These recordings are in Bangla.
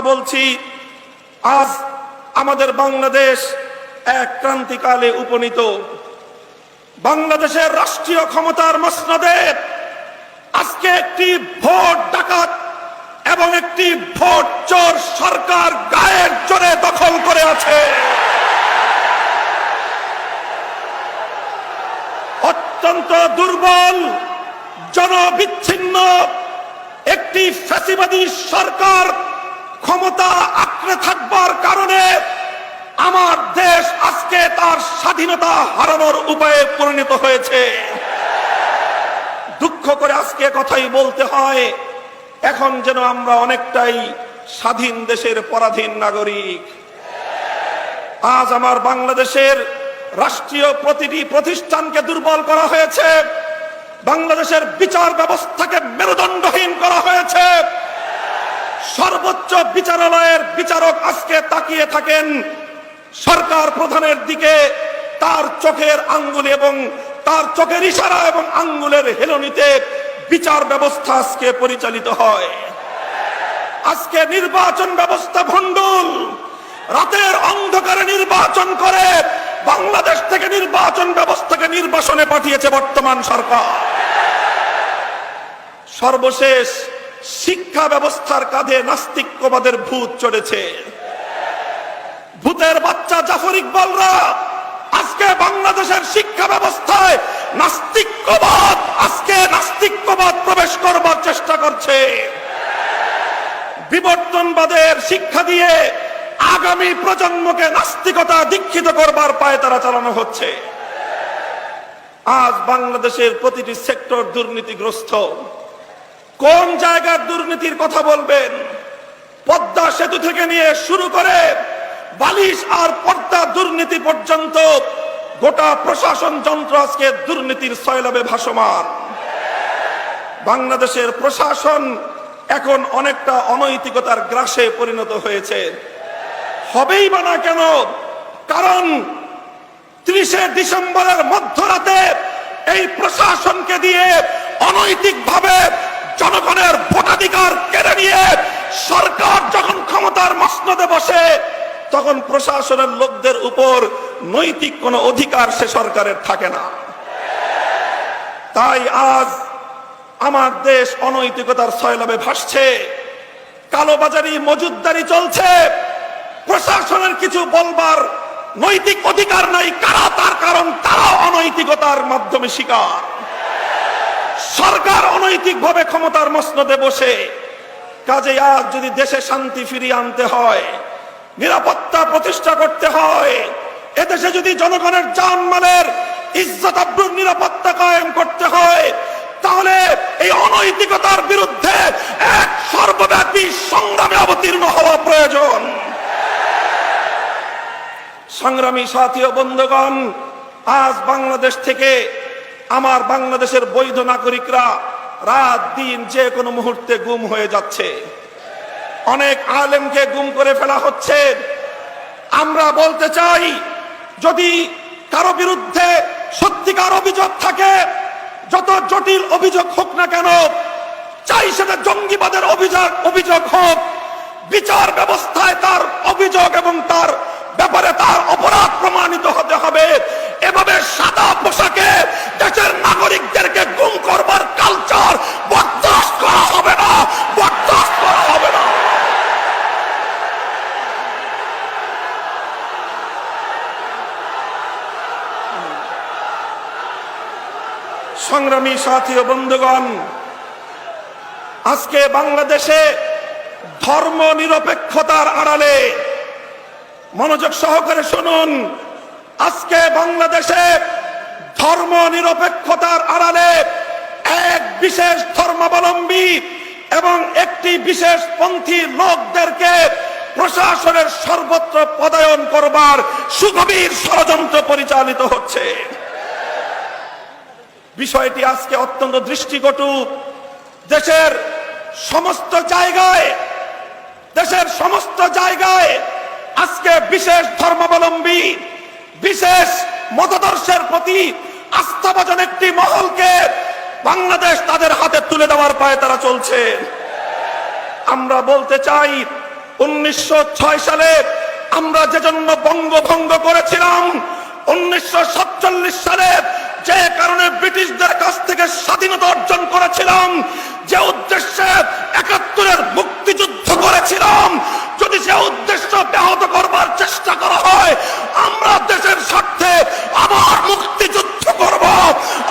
কথা বলছি, আজ আমাদের বাংলাদেশ এক ক্রান্তিকালে উপনীত। বাংলাদেশের রাষ্ট্রীয় ক্ষমতার মসনদে আজকে একটি ভোট ডাকাত এবং একটি ভোট চোর সরকার গায়ের জোরে দখল করে আছে। অত্যন্ত দুর্বল, জনবিচ্ছিন্ন একটি ফ্যাসিবাদী সরকার ক্ষমতা আঁকড়ে থাকবার কারণে আমার দেশ আজকে তার স্বাধীনতা হারানোর উপায়ে পরিণত হয়েছে। দুঃখ করে আজকে কথাই বলতে হয়, এখন যেন আমরা অনেকটাই স্বাধীন দেশের পরাধীন নাগরিক। আজ আমার বাংলাদেশের রাষ্ট্রীয় প্রতিটি প্রতিষ্ঠানকে দুর্বল করা হয়েছে, বাংলাদেশের বিচার ব্যবস্থাকে মেরুদণ্ডহীন করা হয়েছে। সর্বোচ্চ বিচারালয়ের বিচারক আজকে তাকিয়ে থাকেন সরকার প্রধানের দিকে, তার চোখের আঙ্গুল এবং তার চোখের ইশারা এবং আঙ্গুলের হেলনিতে বিচার ব্যবস্থা আজকে পরিচালিত হয়। আজকে নির্বাচন ব্যবস্থা ভণ্ডুল, রাতের অন্ধকারে নির্বাচন করে, বাংলাদেশ থেকে নির্বাচন ব্যবস্থাকে নির্বাসনে পাঠিয়েছে বর্তমান সরকার। সর্বশেষ শিক্ষা ব্যবস্থার কাঁধে নাস্তিক্যবাদের ভূত চড়েছে। ভূতের বাচ্চা জাফর ইকবালরা আজকে বাংলাদেশের শিক্ষা ব্যবস্থায় নাস্তিক্যবাদ, আজকে নাস্তিক্যবাদ প্রবেশ করবার চেষ্টা করছে। বিবর্তনবাদের শিক্ষা দিয়ে আগামী প্রজন্মকে নাস্তিকতা দীক্ষিত করবার পায়ে তারা চালানো হচ্ছে। আজ বাংলাদেশের প্রতিটি সেক্টর দুর্নীতিগ্রস্ত। কোন জায়গার দুর্নীতির কথা বলবেন? পদ্মা সেতু থেকে নিয়ে শুরু করে বালিশ আর পর্দা দুর্নীতি পর্যন্ত গোটা প্রশাসন যন্ত্র আজকে দুর্নীতির সয়লাবে ভাসমান। বাংলাদেশের প্রশাসন এখন অনেকটা অনৈতিকতার গ্রাসে পরিণত হয়েছে। হবেই বা না কেন? কারণ ত্রিশে ডিসেম্বরের মধ্যরাতে এই প্রশাসনকে দিয়ে অনৈতিকভাবে জনগণের ভোটাধিকার কেড়ে নিয়ে সরকার যখন ক্ষমতার মসনদে বসে, তখন প্রশাসনের লোকদের উপর নৈতিক কোনো অধিকার সে সরকারের থাকে না। তাই আজ আমার দেশ অনৈতিকতার সয়লাবে ভাসছে, কালোবাজারি মজুদদারি চলছে, প্রশাসনের কিছু বলবার নৈতিক অধিকার নাই, কারা তার কারণ তারা অনৈতিকতার মাধ্যমে শিকার। সরকার অনৈতিকভাবে ক্ষমতার মসনদে বসে কাজে আজ যদি দেশে শান্তি ফিরিয়ে আনতে হয়, নিরাপত্তা প্রতিষ্ঠা করতে হয়, এদেশে যদি জনগণের জানমালের ইজ্জত আব্রুর নিরাপত্তা কায়েম করতে হয়, তাহলে এই অনৈতিকতার বিরুদ্ধে এক সর্বব্যাপী সংগ্রামে অবতীর্ণ হওয়া প্রয়োজন। সংগ্রামী সাথী ও বন্ধুগণ, আজ বাংলাদেশ থেকে আমার বাংলাদেশের বৈধ নাগরিকরা রাত দিন যে কোনো মুহূর্তে গুম হয়ে যাচ্ছে। অনেক আলেমকে গুম করে ফেলা হচ্ছে। আমরা বলতে চাই, যদি কারও বিরুদ্ধে সত্যিকার অভিযোগ থাকে, যত জটিল অভিযোগ হোক না কেন, চাই সেটা জঙ্গিবাদের অভিযোগ অভিযোগ হোক। বিচার ব্যবস্থায় তার অভিযোগ এবং তার ব্যাপারে তার অপরাধ প্রমাণিত হতে হবে। এভাবে সাদা পোশাকে দেশের নাগরিকদেরকে গুম করবার কালচার বরদাস্ত করা হবে না বরদাস্ত করা হবে না সংগ্রামী ও বন্ধুগণ, আজকে বাংলাদেশে ধর্ম নিরপেক্ষতার আড়ালে মনোযোগ সহকারে শুনুন, আজকে বাংলাদেশে ধর্ম নিরপেক্ষতার আড়ালে এক বিশেষ ধর্মাবলম্বী এবং একটি বিশেষ পন্থী লোকদেরকে প্রশাসনের সর্বত্র পদায়ন করবার সুগভীর ষড়যন্ত্র পরিচালিত হচ্ছে। বিষয়টি আজকে অত্যন্ত দৃষ্টিকটু দেশের সমস্ত জায়গায়, দেশের সমস্ত জায়গায় আজকে বিশেষ ধর্মাবলম্বী, বিশেষ মতাদর্শের প্রতি আস্থাভাজন একটি মহলকে বাংলাদেশ তাদের হাতে তুলে দেওয়ার পায়ে তারা চলছে। আমরা বলতে চাই, উনিশশো ছয় সালে আমরা যে জন্য বঙ্গভঙ্গ করেছিলাম, উনিশশো সাতচল্লিশ সালে যে কারণে ব্রিটিশদের কাছ থেকে স্বাধীনতা অর্জন করেছিলাম, যে উদ্দেশ্যে একাত্তরের মুক্তিযুদ্ধ করেছিলাম, যদি সে উদ্দেশ্য ব্যাহত করবার চেষ্টা করা হয়, আমরা দেশের স্বার্থে আবার মুক্তিযুদ্ধ করব,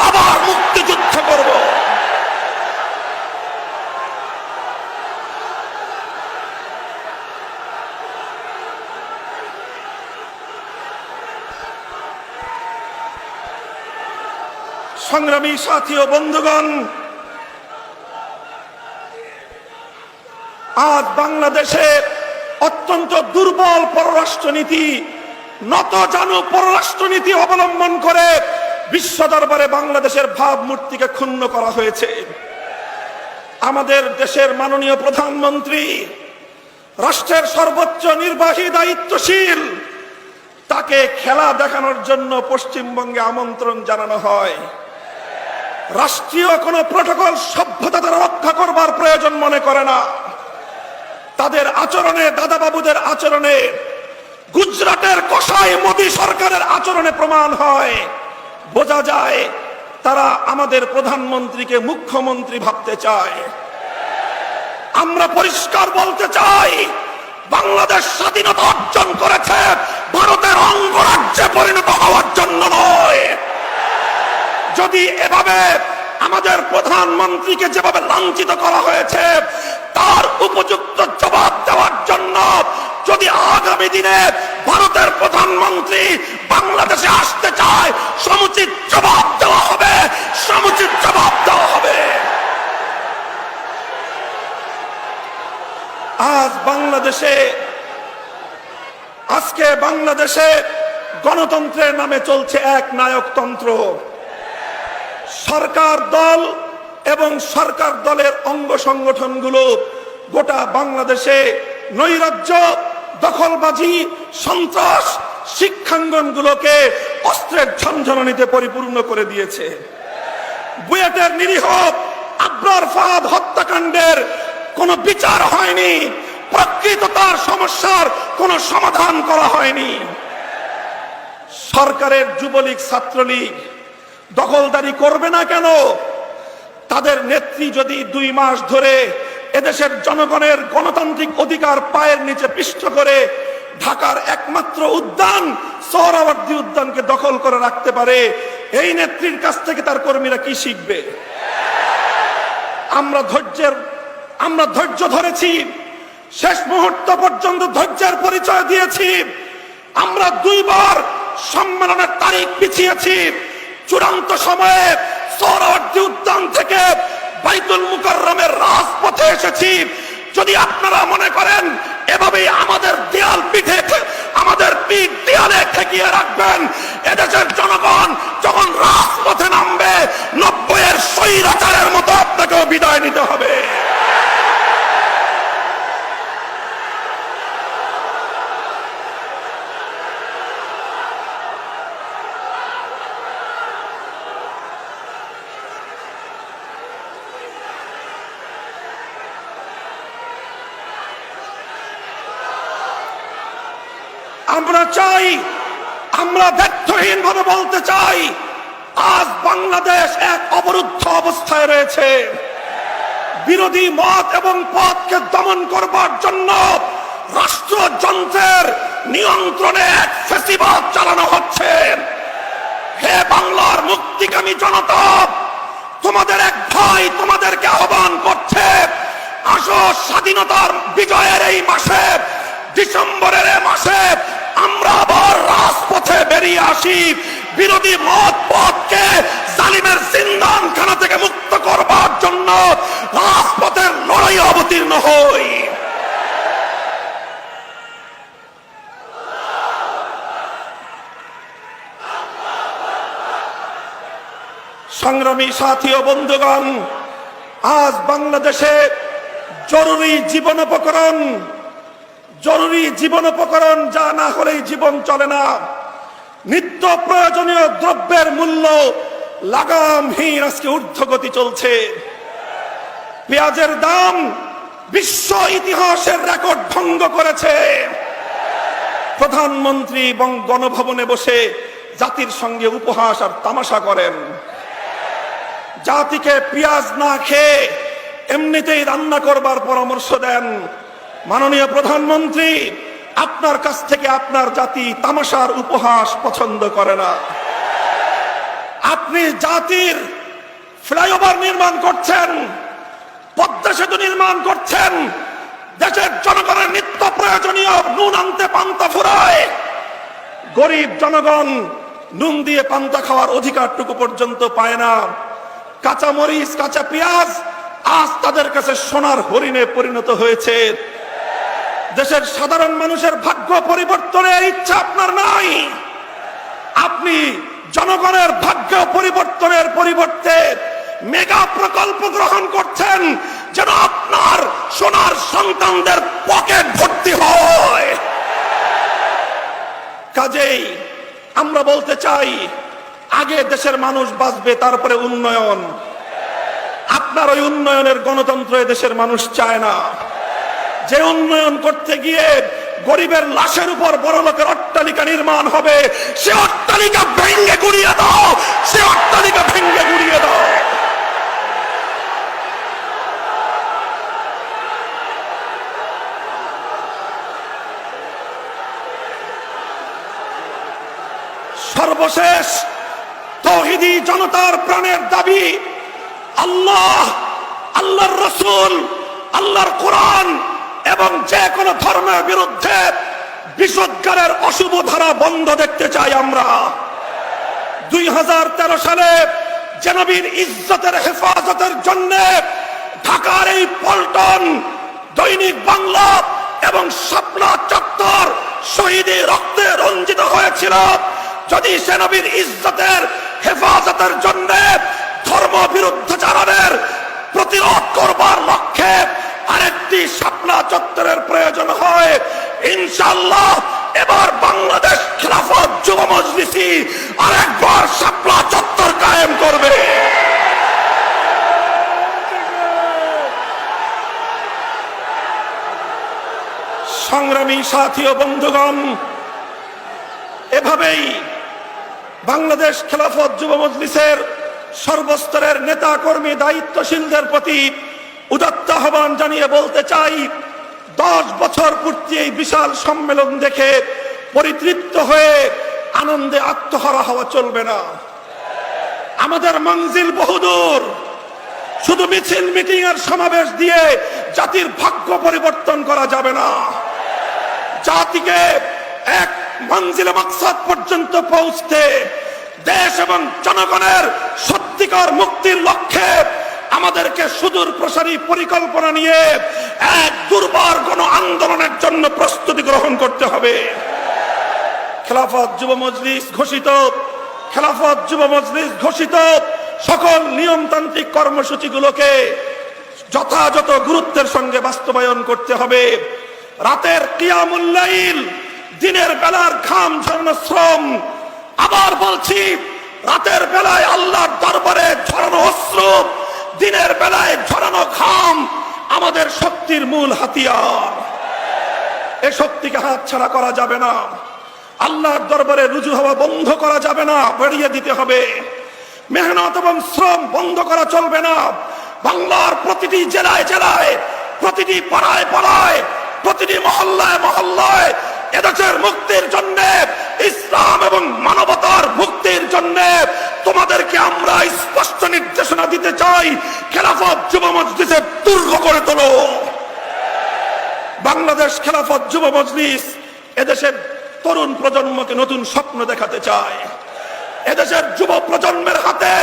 আবার মুক্তিযুদ্ধ করব। সংগ্রামী সাথী ও বন্ধুগণ, আজ বাংলাদেশে অত্যন্ত দুর্বল পররাষ্ট্রনীতি, নত জানু পররাষ্ট্রনীতি অবলম্বন করে বিশ্ব দরবারে বাংলাদেশের ভাবমূর্তিকে ক্ষুণ্ণ করা হয়েছে। আমাদের দেশের মাননীয় প্রধানমন্ত্রী, রাষ্ট্রের সর্বোচ্চ নির্বাহী দায়িত্বশীল, তাকে খেলা দেখানোর জন্য পশ্চিমবঙ্গে আমন্ত্রণ জানানো হয়। রাষ্ট্রীয় কোনো প্রোটোকল সভ্যতা তারা রক্ষা করবার প্রয়োজন মনে করে না। তাদের আচরণে, দাদাবাবুদের আচরণে, গুজরাটের কষাই মোদী সরকারের আচরণে প্রমাণ হয়। বোঝা যায় তারা আমাদের প্রধানমন্ত্রীকে মুখ্যমন্ত্রী ভাবতে চায়। আমরা পরিষ্কার বলতে চাই, বাংলাদেশ স্বাধীনতা অর্জন করেছে, ভারতের অঙ্গরাজ্যে পরিণত হওয়ার জন্য নয়। যদি এভাবে আমাদের প্রধানমন্ত্রীকে যেভাবে লাঞ্ছিত করা হয়েছে, তার উপযুক্ত জবাব দেওয়ার জন্য যদি আগামী দিনে ভারতের প্রধানমন্ত্রী বাংলাদেশে আসতে চায়, সমুচিত জবাব দেওয়া হবে, সমুচিত জবাব দেওয়া হবে। আজ বাংলাদেশে, আজকে বাংলাদেশে গণতন্ত্রের নামে চলছে এক নায়কতন্ত্র। সরকার দল এবং সরকার দলের অঙ্গ সংগঠনগুলো গোটা বাংলাদেশে নৈরাজ্য, দখলবাজি, সন্ত্রাস, শিক্ষাঙ্গনগুলোকে অস্ত্রের ঝঞ্ঝননিতে পরিপূর্ণ করে দিয়েছে। বুয়েটের নিরীহ আব্রার ফাহাদ হত্যাকাণ্ডের কোনো বিচার হয়নি প্রকৃত তার সমস্যার কোনো সমাধান করা হয়নি। সরকারের যুবলীগ, ছাত্রলীগ দখলদারি করবে না কেন? তাদের নেত্রী যদি দুই মাস ধরে এদেশের জনগণের গণতান্ত্রিক অধিকার পায়ের নিচে পিষ্ট করে ঢাকার একমাত্র উদ্যান, সোহরাওয়ার্দী উদ্যানকে দখল করে রাখতে পারে, এই নেত্রীর কাছ থেকে তার কর্মীরা কি শিখবে? আমরা ধৈর্যের, আমরা ধৈর্য ধরেছি, শেষ মুহূর্ত পর্যন্ত ধৈর্যের পরিচয় দিয়েছি, আমরা দুইবার সম্মেলনের তারিখ পিছিয়েছি চূড়ান্ত সময়ে সৌরবর্তী উদ্যান থেকে বাইতুল মুকাররমের রাজপথে এসেছি। যদি আপনারা মনে করেন, এভাবেই আমাদের দেয়াল পিঠে আমাদের পিঠ দেয়ালে ঠেকিয়ে রাখবেন। এদেশের জনগণ যখন রাজপথে নামবে, নব্বইয়ের স্বৈরাচারের মতো আপনাকেও বিদায় নিতে হবে। আমরা ব্যর্থহীন ভাবে বলতে চাই, আজ বাংলাদেশ এক অবরুদ্ধ অবস্থায় রয়েছে। বিরোধী মত এবং পথকে দমন করবার জন্য রাষ্ট্রযন্ত্রের নিয়ন্ত্রণে এক ফেসিবাদ চালানো হচ্ছে। হে বাংলার মুক্তিকামী জনতা, তোমাদের এক ভাই তোমাদেরকে আহ্বান করছে, আসো স্বাধীনতার বিজয়ের এই মাসে ডিসেম্বরের মাসে আমরা আবার রাজপথে বেরিয়ে আসি। বিরোধী মত পথকে জালিমের জিন্দানখানা থেকে মুক্ত করবার জন্য রাজপথের লড়াই অবতীর্ণ হই। সংগ্রামী সাথী ও বন্ধুগণ, আজ বাংলাদেশে জরুরি জীবনোপকরণ জরুরি জীবন উপকরণ যা না হলেই জীবন চলে না। নিত্য প্রয়োজনীয় দ্রব্যের মূল্য লাগামহীন আজকে ঊর্ধ্বগতি চলছে। পেঁয়াজের দাম বিশ্ব ইতিহাসের রেকর্ড ভঙ্গ করেছে। প্রধানমন্ত্রী এবং গণভবনে বসে জাতির সঙ্গে উপহাস আর তামাশা করেন। জাতিকে পেঁয়াজ না খেয়ে এমনিতেই রান্না করবার পরামর্শ দেন মাননীয় প্রধানমন্ত্রী, আপনার কাছ থেকে আপনার জাতি তামাশার উপহাস পছন্দ করে না। আপনি জাতির ফ্লাইওভার নির্মাণ করছেন, পদ্মা সেতু নির্মাণ করছেন, দেশের জনগণের নিত্য প্রয়োজনীয় নুন আনতে পান্তা ফুরায়, গরিব জনগণ নুন দিয়ে পান্তা খাওয়ার অধিকারটুকু পর্যন্ত পায় না। কাঁচা মরিচ কাঁচা পেঁয়াজ আজ তাদের কাছে সোনার হরিণে পরিণত হয়েছে। দেশের সাধারণ মানুষের ভাগ্য পরিবর্তনের ইচ্ছা আপনার নাই। আপনি জনগণের ভাগ্য পরিবর্তনের পরিবর্তে মেগা প্রকল্প গ্রহণ করছেন যেন আপনার সোনার সন্তানদের পকেট ভর্তি হয়। কাজেই আমরা বলতে চাই, আগে দেশের মানুষ বাঁচবে, তারপরে উন্নয়ন। আপনার ওই উন্নয়নের গণতন্ত্র দেশের মানুষ চায় না। যে উন্নয়ন করতে গিয়ে গরিবের লাশের উপর বড় লোকের অট্টালিকা নির্মাণ হবে, সে অট্টালিকা ভেঙ্গে গুড়িয়ে দাও, সে অট্টালিকা ভেঙ্গে গুড়িয়ে দাও। সর্বশেষ তহিদি জনতার প্রাণের দাবি, আল্লাহ, আল্লাহর রসুল, আল্লাহর কোরআন এবং যে কোনো ধর্মের বিরুদ্ধে বিষোদ্গারের অশুভ ধারা বন্ধ দেখতে চাই আমরা। দুই হাজার তেরো সালে জেনবীর ইজ্জতের হেফাজতের জন্য ঢাকার এই পল্টন, দৈনিক বাংলা এবং স্বপ্না চত্বর শহীদি রক্তে রঞ্জিত হয়েছিল। যদি সেনবীর ইজ্জতের হেফাজতের জন্য ধর্ম বিরুদ্ধাচারণের প্রতিরোধ করবার লক্ষ্যে আরেকটি শাপলা চত্বরের প্রয়োজন হয়। ইনশাল্লাহ এবার বাংলাদেশ খেলাফত যুব মজলিসি আরেকবার শাপলা চত্বর কায়েম করবে। সংগ্রামী সাথী ও বন্ধুগণ, এভাবেই বাংলাদেশ খেলাফত যুব মজলিসের সর্বস্তরের নেতা কর্মী দায়িত্বশীলদের প্রতি উদাত্ত আহ্বান জানিয়ে বলতে চাই, দশ বছর পূর্তি এই বিশাল সম্মেলন দেখে পরিতৃপ্ত হয়ে আনন্দে আত্মহারা হওয়া চলবে না। আমাদের মঞ্জিল বহুদূর। শুধু মিছিল মিটিং আর সমাবেশ দিয়ে জাতির ভাগ্য পরিবর্তন করা যাবে না। জাতিকে এক মঞ্জিল মাকসাদ পর্যন্ত পৌঁছতে দেশ এবং জনগণের সত্যিকার মুক্তির লক্ষ্যে আমাদেরকে সুদূর প্রসারী পরিকল্পনা নিয়ে এক দুর্বার গণ আন্দোলনের জন্য প্রস্তুতি গ্রহণ করতে হবে। খেলাফত যুব মজলিস ঘোষিত, খেলাফত যুব মজলিস ঘোষিত, সকল নিয়মতান্ত্রিক কর্মসূচিগুলোকে যথাযথ গুরুত্বের সঙ্গে বাস্তবায়ন করতে হবে। রাতের কিয়ামুল্লাইল দিনের বেলার ঘাম ঝরানো শ্রম। আবার বলছি, রাতের বেলায় আল্লাহর দরবারে ঝরানো অস্ত্র দিনের বেলায় ঝরানো ঘাম আমাদের শক্তির মূল হাতিয়ার। এ শক্তিকে হাত ছাড়া করা যাবে না। আল্লাহর দরবারে রুজু হওয়া বন্ধ করা যাবে না, বেরিয়ে দিতে হবে। মেহনত এবং শ্রম বন্ধ করা চলবে না। বাংলার প্রতিটি জেলায় জেলায়, প্রতিটি পাড়ায় পাড়ায়, প্রতিটি মহল্লায় মহল্লায় এদেশের মুক্তির জন্য ইসলাম এবং মানবতার মুক্তির জন্য তোমাদেরকে আমরা স্পষ্ট নির্দেশনা দিতে চাই। খেলাফত যুব মসজিদের দুর্গ করে তোলো। বাংলাদেশ খেলাফত যুব মজলিস এদেশের তরুণ প্রজন্মকে নতুন স্বপ্ন দেখাতে চায়। এদেশের যুব প্রজন্মের হাতে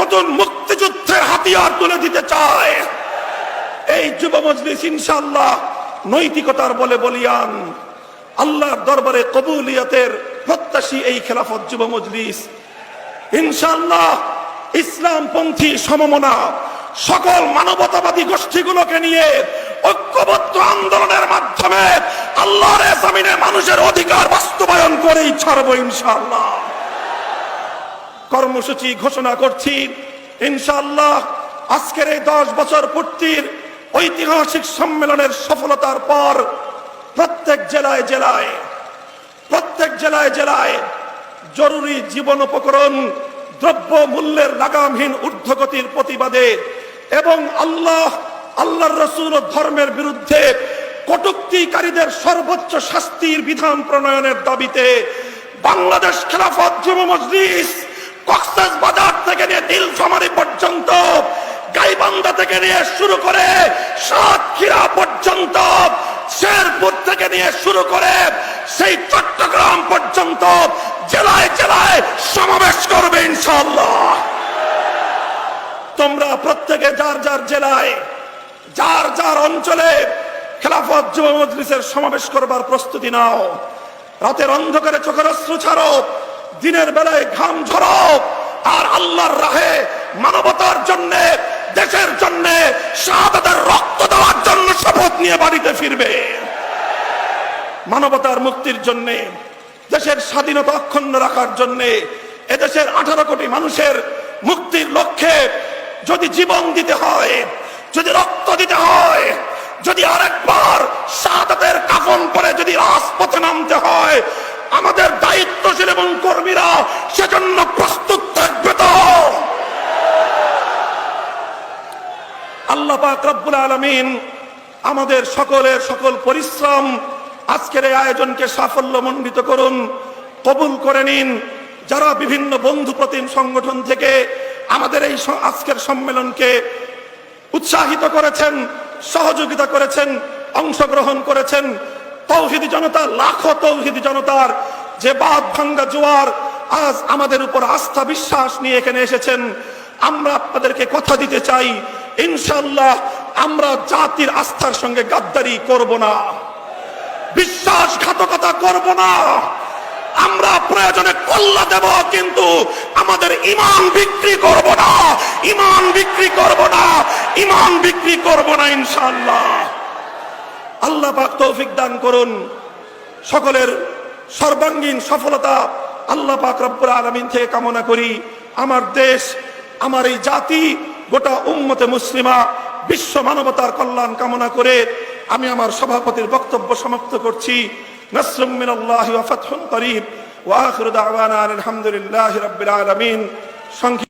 নতুন মুক্তিযুদ্ধের হাতিয়ার তুলে দিতে চায়। এই যুব মজলিস ইনশাল্লাহ নৈতিকতার বলে বলিয়ান আল্লাহর দরবারে কবুলিয়তের প্রত্যাশী এই খেলাফত যুব মজলিস। ইনশাল্লাহ ইসলামপন্থী সমমনা সকল মানবতাবাদী গোষ্ঠীগুলোকে নিয়ে ঐক্যবদ্ধ আন্দোলনের মাধ্যমে আল্লাহর জমিনে মানুষের অধিকার বাস্তবায়ন করেই ছাড়বো ইনশাল্লাহ কর্মসূচি ঘোষণা করছি। ইনশাল্লাহ আজকের এই দশ বছর পূর্তির ঐতিহাসিক সম্মেলনের সফলতার পর প্রত্যেক জেলায় জেলায় প্রত্যেক জেলায় জেলায় জরুরি জীবন উপকরণ, দ্রব্য মূল্যের লাগামহীন ঊর্ধ্বগতির প্রতিবাদে এবং আল্লাহ, আল্লাহর রসুল ধর্মের বিরুদ্ধে কটুক্তিকারীদের সর্বোচ্চ শাস্তির বিধান প্রণয়নের দাবিতে বাংলাদেশ খেলাফত যুব মজলিস কক্সেস বাজার থেকে নিয়ে নীলফামারী পর্যন্ত, গাইবান্ধা থেকে নিয়ে শুরু করে সাতক্ষীরা পর্যন্ত শেরপুর থেকে নিয়ে শুরু করে সেই চট্টগ্রাম পর্যন্ত জেলায় জেলায় সমাবেশ করবে ইনশাল্লাহ তোমরা প্রত্যেকে যার যার জেলায়, যার যার অঞ্চলে খেলাফত যুব মজলিসের সমাবেশ করবার প্রস্তুতি নাও। রাতের অন্ধকারে চোখের অশ্রু ছাড়ো, দিনের বেলায় ঘাম ঝরো, আর আল্লাহর রাহে মানবতার জন্য, দেশের জন্য, শাহাদাতের রক্ত দেওয়ার জন্য নিয়ে বাড়িতে ফিরবে। মানবতার মুক্তির জন্য, দেশের স্বাধীনতা অক্ষুণ্ণ রাখার জন্য, এদেশের আঠারো কোটি মানুষের মুক্তির লক্ষ্যে যদি জীবন দিতে হয়, যদি রক্ত দিতে হয়, যদি আরেকবার শাহাদাতের কাফন পরে যদি রাজপথে নামতে হয়, আমাদের দায়িত্বশীল এবং কর্মীরা সেজন্য প্রস্তুত থাকবে তো। আল্লাহ পাক রব্বুল আলামিন আমাদের সকলের সকল পরিশ্রম আজকের এই আয়োজনকে সাফল্যমণ্ডিত করুন, কবুল করে নিন। যারা বিভিন্ন বন্ধু প্রতিম সংগঠন থেকে আমাদের এই আজকের সম্মেলনকে উৎসাহিত করেছেন, সহযোগিতা করেছেন, অংশগ্রহণ করেছেন, তৌহিদি জনতা, লাখো তৌহিদি জনতার যে বাদ ভাঙ্গা জোয়ার আজ আমাদের উপর আস্থা বিশ্বাস নিয়ে এখানে এসেছেন। আমরা আপনাদেরকে কথা দিতে চাই ইনশাল্লাহ আমরা জাতির আস্থার সঙ্গে গাদ্দারি করব না। বিশ্বাসঘাতকতা করব না। আমরা প্রয়োজনে কল্লা দেব, কিন্তু আমাদের ইমান বিক্রি করব না। ইমান বিক্রি করব না। ইমান বিক্রি করব না, ইনশাআল্লাহ। আল্লাহ পাক তৌফিক দান করুন। সকলের সর্বাঙ্গীন সফলতা আল্লাহ পাক রব্বুল আলামিন থেকে কামনা করি। আমার দেশ, আমার এই জাতি, গোটা উম্মতে মুসলিমা বিশ্ব মানবতার কল্যাণ কামনা করে আমি আমার সভাপতির বক্তব্য সমাপ্ত করছি। আলহামদুলিল্লাহি রাব্বিল আলামিন। সংক্ষিপ্ত